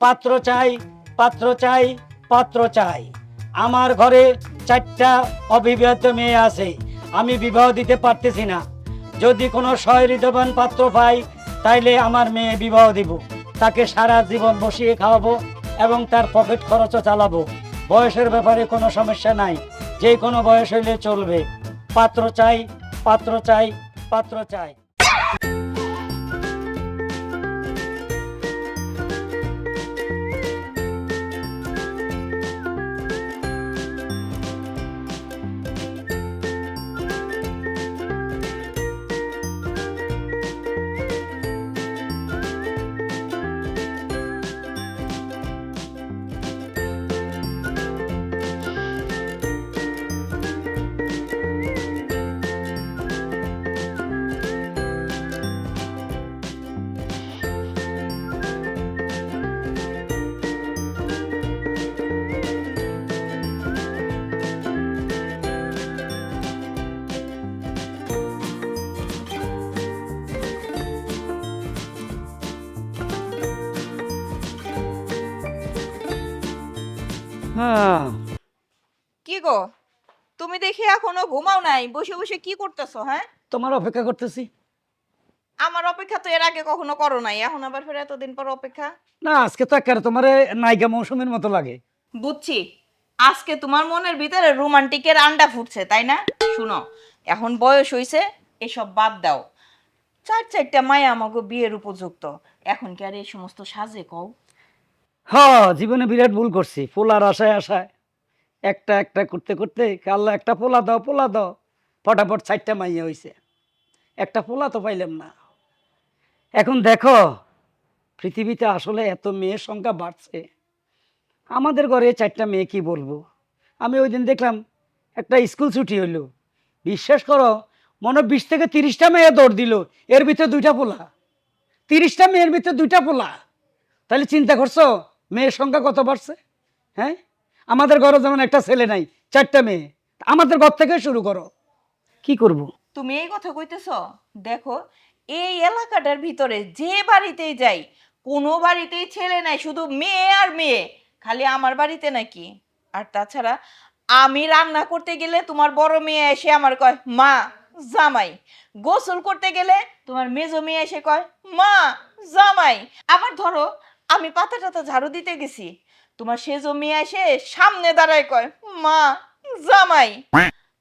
পাত্র চাই পাত্র চাই পাত্র চাই। আমার ঘরে চারটা অবিবাহিত মেয়ে আছে, আমি বিবাহ দিতে পারতেছি না। যদি কোনো সহৃদবান পাত্র পাই, তাইলে আমার মেয়ে বিবাহ দিব। তাকে সারা জীবন বসিয়ে খাওয়াবো এবং তার পকেট খরচও চালাবো। বয়সের ব্যাপারে কোনো সমস্যা নাই, যে কোনো বয়স হইলে চলবে। পাত্র চাই পাত্র চাই পাত্র চাই। কি গো? তুমি দেখি এখনও ঘুমাও নাই বসে বসে কি করতেছো হ্যাঁ? তোমার অপেক্ষা করতেছি। আমার অপেক্ষা তো এর আগে কখনো করো নাই এখন আবার ফের এতদিন পর অপেক্ষা? না আজকে তো একেবারে তোমার নায়িকা মৌসুমীর মতো লাগে। বুঝছি আজকে তোমার মনের ভিতরে রোমান্টিকের আন্ডা ফুটছে তাই না? শুনো এখন বয়স হইছে এসব বাদ দাও। চার চারটা মায়া আমাকে বিয়ের উপযুক্ত এখন কি আর এই সমস্ত সাজে কও? হ জীবনে বিরাট ভুল করছি, পোলার আশায় আশায়। একটা একটা করতে করতে আল্লাহ একটা পোলা দাও পোলা দাও, ফটাফট চারটা মাইয়া হইছে। একটা পোলা তো পাইলাম না। এখন দেখো, পৃথিবীতে আসলে এত মেয়ের সংখ্যা বাড়ছে। আমাদের ঘরে চারটা মেয়ে কি বলব? আমি ওই দিন দেখলাম একটা স্কুল ছুটি হইল। বিশ্বাস করো, মনে হয় বিশ থেকে তিরিশটা মেয়ে দৌড় দিল, এর ভিতরে দুইটা পোলা। তিরিশটা মেয়ের ভিতরে দুইটা পোলা। তাহলে চিন্তা করছ মেয়ের সংখ্যা কত বাড়ছে? হ্যাঁ? আমাদের ঘরে যেমন একটা ছেলে নাই চারটা মেয়ে আমাদের ঘর থেকে শুরু করো। কি করব? তুমি এই কথা কইতেছ? দেখো এই এলাকাটার ভিতরে যে বাড়িতেই যাই কোনো বাড়িতেই ছেলে নাই শুধু মেয়ে আর মেয়ে খালি আমার বাড়িতে নাকি? আর তাছাড়া আমি রান্না করতে গেলে তোমার বড় মেয়ে এসে আমার কয় মা জামাই। গোসল করতে গেলে তোমার মেজো মেয়ে এসে কয় মা জামাই। আবার ধরো আমি পাতা টাতা ঝাড়ু দিতে গেছি। তোমার সে জমি এসে সামনে দাঁড়ায় কয়, মা, জামাই,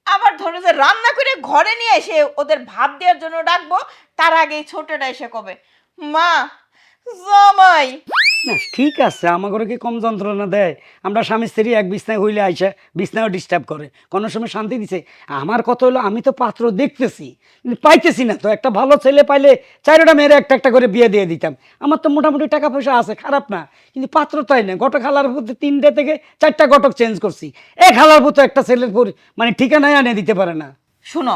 আবার ধরো যে রান্না করে ঘরে নিয়ে এসে ওদের ভাত দেওয়ার জন্য ডাকবো, তার আগেই ছোটটা এসে কবে, মা, জামাই না, ঠিক আছে, আমার ঘরে কি কম যন্ত্রণা দেয়? আমরা স্বামী স্ত্রী এক বিছনায় হইলে আইসা বিছনায়ও ডিস্টার্ব করে। কোনো সময় শান্তি দিছে? আমার কথা হলো, আমি তো পাত্র দেখতেছি, পাইতেছি না তো। একটা ভালো ছেলে পাইলে চারোটা মেয়ের একটা একটা করে বিয়ে দিয়ে দিতাম। আমার তো মোটামুটি টাকা পয়সা আছে, খারাপ না। কিন্তু পাত্র তাই না। গটক হালার প্রতি তিনটে থেকে চারটা গটক চেঞ্জ করছি। এক হালার প্রতি একটা ছেলের মানে ঠিকানায় আনে দিতে পারে না। শুনো,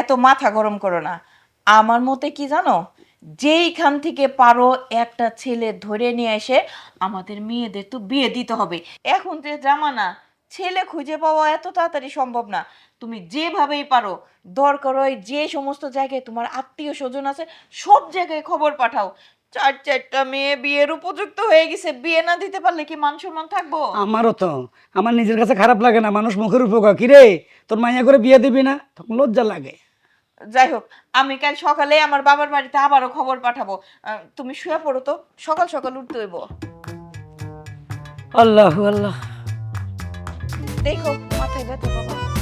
এত মাথা গরম করো না। আমার মতে কি জানো? যেইখান থেকে পারো একটা ছেলে ধরে নিয়ে এসে আমাদের মেয়েদের তো বিয়ে দিতে হবে। এখন যে জামানা, ছেলে খুঁজে পাওয়া এত তাড়াতাড়ি সম্ভব না। তুমি যেভাবেই পারো, দরকার হয় যে সমস্ত জায়গায় তোমার আত্মীয় স্বজন আছে, সব জায়গায় খবর পাঠাও। চার চারটা মেয়ে বিয়ের উপযুক্ত হয়ে গেছে, বিয়ে না দিতে পারলে কি মান সম্মান থাকব? আমারও তো। আমার নিজের কাছে খারাপ লাগে না, মানুষ মুখের উপকার। কিরে? তোর মাইয়া করে বিয়ে দিবি না? তখন লজ্জা লাগে। যাই হোক আমি কাল সকালে আমার বাবার বাড়িতে আবারও খবর পাঠাবো। আহ, তুমি শুয়ে পড়ো তো সকাল সকাল উঠতে হইব। আল্লাহ আল্লাহ। দেখো মাথায় ব্যথা বাবা।